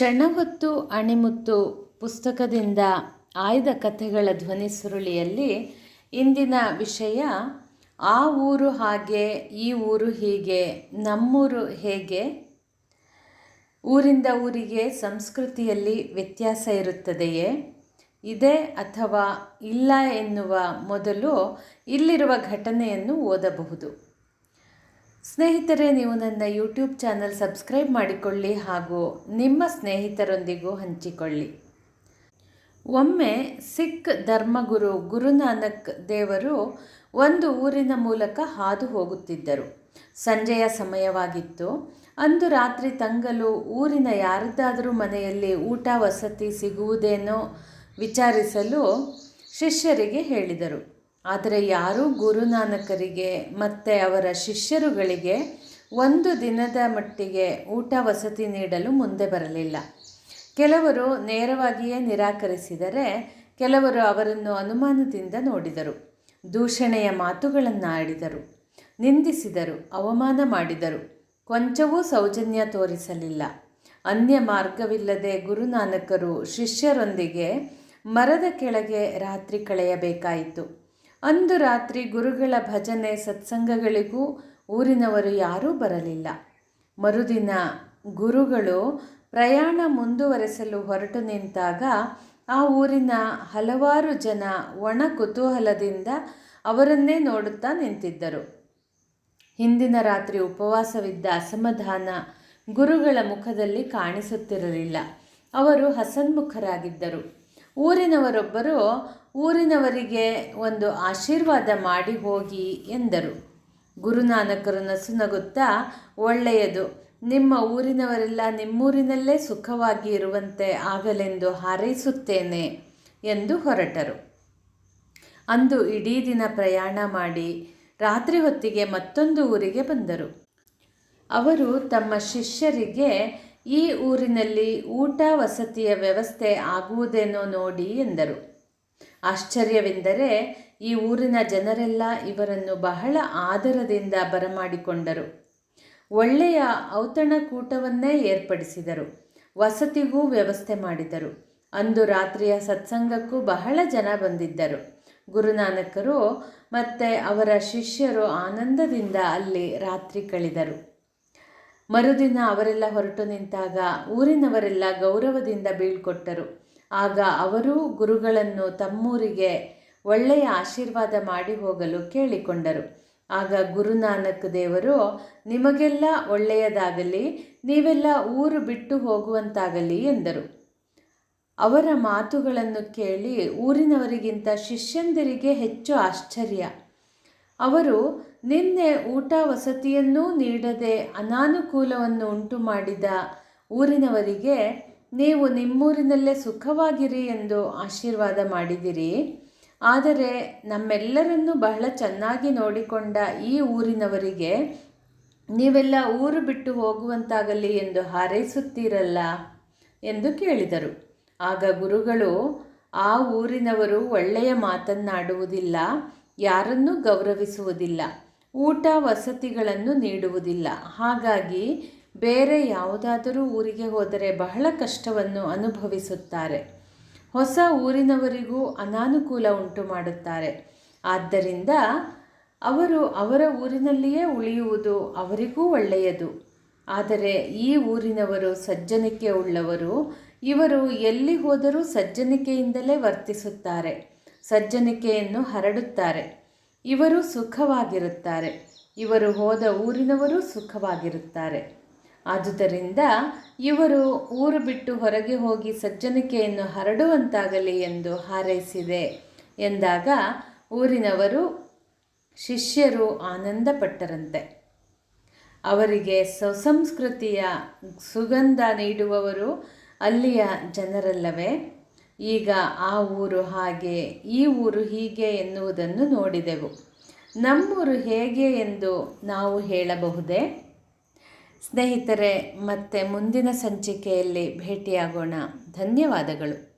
ಕ್ಷಣವತ್ತು ಅಣಿಮುತ್ತು ಪುಸ್ತಕದಿಂದ ಆಯ್ದ ಕಥೆಗಳ ಧ್ವನಿ ಸುರುಳಿಯಲ್ಲಿ ಇಂದಿನ ವಿಷಯ, ಆ ಊರು ಹಾಗೆ, ಈ ಊರು ಹೀಗೆ, ನಮ್ಮೂರು ಹೇಗೆ? ಊರಿಂದ ಊರಿಗೆ ಸಂಸ್ಕೃತಿಯಲ್ಲಿ ವ್ಯತ್ಯಾಸ ಇರುತ್ತದೆಯೇ? ಇದೆ ಅಥವಾ ಇಲ್ಲ ಎನ್ನುವ ಮೊದಲು ಇಲ್ಲಿರುವ ಘಟನೆಯನ್ನು ಓದಬಹುದು. ಸ್ನೇಹಿತರೆ, ನೀವು ನನ್ನ ಯೂಟ್ಯೂಬ್ ಚಾನಲ್ ಸಬ್ಸ್ಕ್ರೈಬ್ ಮಾಡಿಕೊಳ್ಳಿ ಹಾಗೂ ನಿಮ್ಮ ಸ್ನೇಹಿತರೊಂದಿಗೂ ಹಂಚಿಕೊಳ್ಳಿ. ಒಮ್ಮೆ ಸಿಖ್ ಧರ್ಮಗುರು ಗುರುನಾನಕ್ ದೇವರು ಒಂದು ಊರಿನ ಮೂಲಕ ಹಾದು ಹೋಗುತ್ತಿದ್ದರು. ಸಂಜೆಯ ಸಮಯವಾಗಿತ್ತು. ಅಂದು ರಾತ್ರಿ ತಂಗಲು ಊರಿನ ಯಾರದ್ದಾದರೂ ಮನೆಯಲ್ಲಿ ಊಟ, ವಸತಿ ಸಿಗುವುದೇನೋ ವಿಚಾರಿಸಲು ಶಿಷ್ಯರಿಗೆ ಹೇಳಿದರು. ಆದರೆ ಯಾರೂ ಗುರುನಾನಕರಿಗೆ ಮತ್ತು ಅವರ ಶಿಷ್ಯರುಗಳಿಗೆ ಒಂದು ದಿನದ ಮಟ್ಟಿಗೆ ಊಟ ವಸತಿ ನೀಡಲು ಮುಂದೆ ಬರಲಿಲ್ಲ. ಕೆಲವರು ನೇರವಾಗಿಯೇ ನಿರಾಕರಿಸಿದರೆ ಕೆಲವರು ಅವರನ್ನು ಅನುಮಾನದಿಂದ ನೋಡಿದರು. ದೂಷಣೆಯ ಮಾತುಗಳನ್ನು ಆಡಿದರು ನಿಂದಿಸಿದರು, ಅವಮಾನ ಮಾಡಿದರು. ಕೊಂಚವೂ ಸೌಜನ್ಯ ತೋರಿಸಲಿಲ್ಲ. ಅನ್ಯ ಮಾರ್ಗವಿಲ್ಲದೆ ಗುರುನಾನಕರು ಶಿಷ್ಯರೊಂದಿಗೆ ಮರದ ಕೆಳಗೆ ರಾತ್ರಿ ಕಳೆಯಬೇಕಾಯಿತು. ಅಂದು ರಾತ್ರಿ ಗುರುಗಳ ಭಜನೆ ಸತ್ಸಂಗಗಳಿಗೂ ಊರಿನವರು ಯಾರೂ ಬರಲಿಲ್ಲ. ಮರುದಿನ ಗುರುಗಳು ಪ್ರಯಾಣ ಮುಂದುವರೆಸಲು ಹೊರಟು ನಿಂತಾಗ ಆ ಊರಿನ ಹಲವಾರು ಜನ ಒಣ ಕುತೂಹಲದಿಂದ ಅವರನ್ನೇ ನೋಡುತ್ತಾ ನಿಂತಿದ್ದರು. ಹಿಂದಿನ ರಾತ್ರಿ ಉಪವಾಸವಿದ್ದ ಅಸಮಾಧಾನ ಗುರುಗಳ ಮುಖದಲ್ಲಿ ಕಾಣಿಸುತ್ತಿರಲಿಲ್ಲ. ಅವರು ಹಸನ್ಮುಖರಾಗಿದ್ದರು ಊರಿನವರೊಬ್ಬರು ಊರಿನವರಿಗೆ ಒಂದು ಆಶೀರ್ವಾದ ಮಾಡಿ ಹೋಗಿ ಎಂದರು. ಗುರುನಾನಕರು ನಸುನಗುತ್ತಾ ಒಳ್ಳೆಯದು. ನಿಮ್ಮ ಊರಿನವರೆಲ್ಲ ನಿಮ್ಮೂರಿನಲ್ಲೇ ಸುಖವಾಗಿ ಇರುವಂತೆ ಆಗಲೆಂದು ಹಾರೈಸುತ್ತೇನೆ ಎಂದು ಹೊರಟರು. ಅಂದು ಇಡೀ ದಿನ ಪ್ರಯಾಣ ಮಾಡಿ ರಾತ್ರಿ ಹೊತ್ತಿಗೆ ಮತ್ತೊಂದು ಊರಿಗೆ ಬಂದರು. ಅವರು ತಮ್ಮ ಶಿಷ್ಯರಿಗೆ ಈ ಊರಿನಲ್ಲಿ ಊಟ ವಸತಿಯ ವ್ಯವಸ್ಥೆ ಆಗುವುದೇನೋ ನೋಡಿ ಎಂದರು. ಆಶ್ಚರ್ಯವೆಂದರೆ ಈ ಊರಿನ ಜನರೆಲ್ಲ ಇವರನ್ನು ಬಹಳ ಆದರದಿಂದ ಬರಮಾಡಿಕೊಂಡರು. ಒಳ್ಳೆಯ ಔತಣಕೂಟವನ್ನೇ ಏರ್ಪಡಿಸಿದರು. ವಸತಿಗೂ ವ್ಯವಸ್ಥೆ ಮಾಡಿದರು. ಅಂದು ರಾತ್ರಿಯ ಸತ್ಸಂಗಕ್ಕೂ ಬಹಳ ಜನ ಬಂದಿದ್ದರು. ಗುರುನಾನಕರು ಮತ್ತು ಅವರ ಶಿಷ್ಯರು ಆನಂದದಿಂದ ಅಲ್ಲಿ ರಾತ್ರಿ ಕಳೆದರು. ಮರುದಿನ ಅವರೆಲ್ಲ ಹೊರಟು ನಿಂತಾಗ ಊರಿನವರೆಲ್ಲ ಗೌರವದಿಂದ ಬೀಳ್ಕೊಟ್ಟರು. ಆಗ ಅವರೂ ಗುರುಗಳನ್ನು ತಮ್ಮೂರಿಗೆ ಒಳ್ಳೆಯ ಆಶೀರ್ವಾದ ಮಾಡಿ ಹೋಗಲು ಕೇಳಿಕೊಂಡರು. ಆಗ ಗುರುನಾನಕ್ ದೇವರು, ನಿಮಗೆಲ್ಲ ಒಳ್ಳೆಯದಾಗಲಿ, ನೀವೆಲ್ಲ ಊರು ಬಿಟ್ಟು ಹೋಗುವಂತಾಗಲಿ ಎಂದರು. ಅವರ ಮಾತುಗಳನ್ನು ಕೇಳಿ ಊರಿನವರಿಗಿಂತ ಶಿಷ್ಯಂದಿರಿಗೆ ಹೆಚ್ಚು ಆಶ್ಚರ್ಯ. ಅವರು ನಿನ್ನೆ ಊಟ ವಸತಿಯನ್ನೂ ನೀಡದೆ ಅನಾನುಕೂಲವನ್ನು ಉಂಟು ಮಾಡಿದ ಊರಿನವರಿಗೆ ನೀವು ನಿಮ್ಮೂರಿನಲ್ಲೇ ಸುಖವಾಗಿರಿ ಎಂದು ಆಶೀರ್ವಾದ ಮಾಡಿದಿರಿ. ಆದರೆ ನಮ್ಮೆಲ್ಲರನ್ನೂ ಬಹಳ ಚೆನ್ನಾಗಿ ನೋಡಿಕೊಂಡ ಈ ಊರಿನವರಿಗೆ ನೀವೆಲ್ಲ ಊರು ಬಿಟ್ಟು ಹೋಗುವಂತಾಗಲಿ ಎಂದು ಹಾರೈಸುತ್ತೀರಲ್ಲ ಎಂದು ಕೇಳಿದರು. ಆಗ ಗುರುಗಳು, ಆ ಊರಿನವರು ಒಳ್ಳೆಯ ಮಾತನ್ನಾಡುವುದಿಲ್ಲ, ಯಾರನ್ನೂ ಗೌರವಿಸುವುದಿಲ್ಲ. ಊಟ ವಸತಿಗಳನ್ನು ನೀಡುವುದಿಲ್ಲ. ಹಾಗಾಗಿ ಬೇರೆ ಯಾವುದಾದರೂ ಊರಿಗೆ ಹೋದರೆ ಬಹಳ ಕಷ್ಟವನ್ನು ಅನುಭವಿಸುತ್ತಾರೆ. ಹೊಸ ಊರಿನವರಿಗೂ ಅನಾನುಕೂಲ ಉಂಟು ಮಾಡುತ್ತಾರೆ. ಆದ್ದರಿಂದ ಅವರು ಅವರ ಊರಿನಲ್ಲಿಯೇ ಉಳಿಯುವುದು ಅವರಿಗೂ ಒಳ್ಳೆಯದು. ಆದರೆ ಈ ಊರಿನವರು ಸಜ್ಜನಿಕೆ ಉಳ್ಳವರು, ಇವರು ಎಲ್ಲಿ ಹೋದರೂ ಸಜ್ಜನಿಕೆಯಿಂದಲೇ ವರ್ತಿಸುತ್ತಾರೆ. ಸಜ್ಜನಿಕೆಯನ್ನು ಹರಡುತ್ತಾರೆ. ಇವರು ಸುಖವಾಗಿರುತ್ತಾರೆ. ಇವರು ಹೋದ ಊರಿನವರು ಸುಖವಾಗಿರುತ್ತಾರೆ. ಆದುದರಿಂದ ಇವರು ಊರು ಬಿಟ್ಟು ಹೊರಗೆ ಹೋಗಿ ಸಜ್ಜನಿಕೆಯನ್ನು ಹರಡುವಂತಾಗಲಿ ಎಂದು ಹಾರೈಸಿದೆ. ಎಂದಾಗ ಊರಿನವರು ಶಿಷ್ಯರು ಆನಂದಪಟ್ಟರಂತೆ. ಅವರಿಗೆ ಸುಸಂಸ್ಕೃತಿಯ ಸುಗಂಧ ನೀಡುವವರು ಅಲ್ಲಿಯ ಜನರಲ್ಲವೇ? ಈಗ ಆ ಊರು ಹಾಗೆ, ಈ ಊರು ಹೀಗೆ ಎನ್ನುವುದನ್ನು ನೋಡಿದೆವು. ನಮ್ಮೂರು ಹೇಗೆ ಎಂದು ನಾವು ಹೇಳಬಹುದೇ? ಸ್ನೇಹಿತರೆ, ಮತ್ತೆ ಮುಂದಿನ ಸಂಚಿಕೆಯಲ್ಲಿ ಭೇಟಿಯಾಗೋಣ. ಧನ್ಯವಾದಗಳು.